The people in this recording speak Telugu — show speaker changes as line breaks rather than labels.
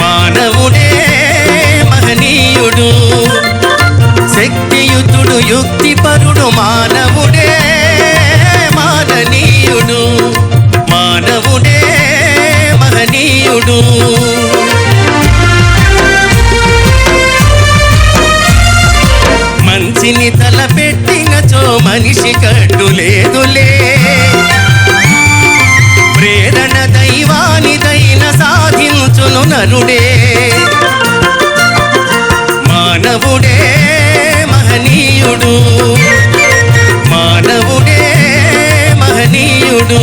మానవుడే మహనీయుడు. శక్తియుతుడు యుక్తిపరుడు మానవుడే మాననీయుడు. మానవుడే మహనీయుడు. మంచిని తలపెట్టినచో మనిషి కట్టు లేదులే. ప్రేరణ దైవా సాధించును మానవుడే మహనీయుడు మానవుడే మహనీయుడు.